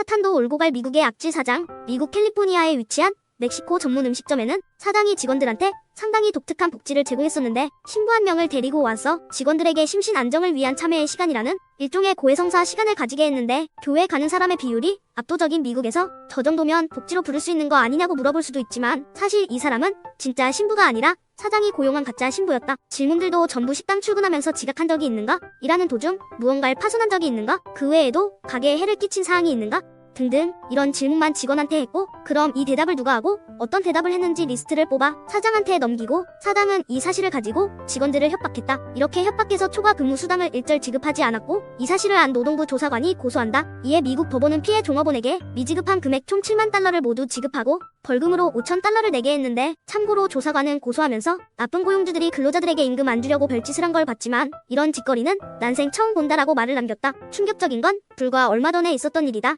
사탄도 울고 갈 미국의 악질 사장, 미국 캘리포니아에 위치한 멕시코 전문 음식점에는 사장이 직원들한테 상당히 독특한 복지를 제공했었는데 신부 한 명을 데리고 와서 직원들에게 심신 안정을 위한 참회의 시간이라는 일종의 고해성사 시간을 가지게 했는데 교회 가는 사람의 비율이 압도적인 미국에서 저 정도면 복지로 부를 수 있는 거 아니냐고 물어볼 수도 있지만 사실 이 사람은 진짜 신부가 아니라 사장이 고용한 가짜 신부였다. 질문들도 전부 식당 출근하면서 지각한 적이 있는가? 일하는 도중 무언가를 파손한 적이 있는가? 그 외에도 가게에 해를 끼친 사항이 있는가? 등등 이런 질문만 직원한테 했고 그럼 이 대답을 누가 하고 어떤 대답을 했는지 리스트를 뽑아 사장한테 넘기고 사장은 이 사실을 가지고 직원들을 협박했다. 이렇게 협박해서 초과 근무 수당을 일절 지급하지 않았고 이 사실을 안 노동부 조사관이 고소한다. 이에 미국 법원은 피해 종업원에게 미지급한 금액 총 7만 달러를 모두 지급하고 벌금으로 5천 달러를 내게 했는데 참고로 조사관은 고소하면서 나쁜 고용주들이 근로자들에게 임금 안 주려고 별짓을 한 걸 봤지만 이런 짓거리는 난생 처음 본다라고 말을 남겼다. 충격적인 건 불과 얼마 전에 있었던 일이다.